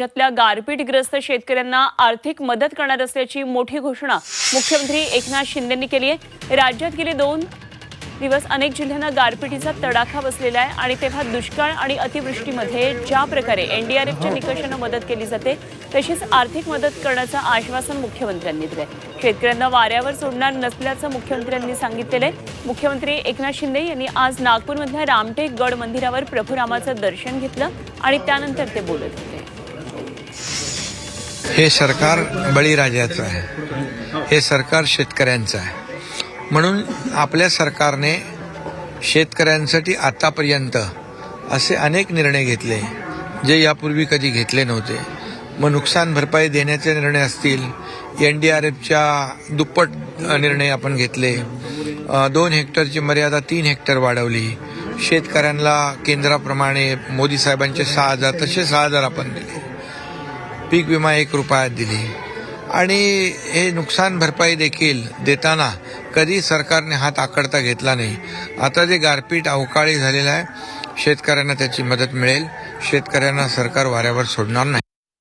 राज्यातल्या गारपीटग्रस्त शेतकऱ्यांना आर्थिक मदत करणार असल्याची मोठी घोषणा मुख्यमंत्री एकनाथ शिंदेंनी केली आहे. राज्यात गेले दोन दिवस अनेक जिल्ह्यांना गारपिटीचा तडाखा बसलेला आहे आणि तेव्हा दुष्काळ आणि अतिवृष्टीमध्ये ज्या प्रकारे एनडीआरएफच्या निकषानं मदत केली जाते तशीच आर्थिक मदत करण्याचं आश्वासन मुख्यमंत्र्यांनी दिलंय. शेतकऱ्यांना वाऱ्यावर सोडणार नसल्याचं मुख्यमंत्र्यांनी सांगितलेलं आहे. मुख्यमंत्री एकनाथ शिंदे यांनी आज नागपूरमधल्या रामटेक गड मंदिरावर प्रभू रामाचं दर्शन घेतलं आणि त्यानंतर ते बोलत होते. हे सरकार बळीराजाचं आहे. हे सरकार शेतकऱ्यांचं आहे. म्हणून आपल्या सरकारने शेतकऱ्यांसाठी आतापर्यंत असे अनेक निर्णय घेतले जे यापूर्वी कधी घेतले नव्हते. मग नुकसान भरपाई देण्याचे निर्णय असतील एन डी आर एफच्या दुप्पट निर्णय आपण घेतले दोन हेक्टरची मर्यादा तीन हेक्टर वाढवली शेतकऱ्यांना केंद्राप्रमाणे मोदी साहेबांचे सहा हजार तसे सहा हजार आपण दिले. पीक विमा एक रुपयात दिली. आणि हे नुकसान भरपाई देखील देताना कधी सरकारने हात आकडता घेतला नाही. आता जे गारपीट अवकाळी झालेलं आहे शेतकऱ्यांना त्याची मदत मिळेल. शेतकऱ्यांना सरकार वाऱ्यावर सोडणार नाही.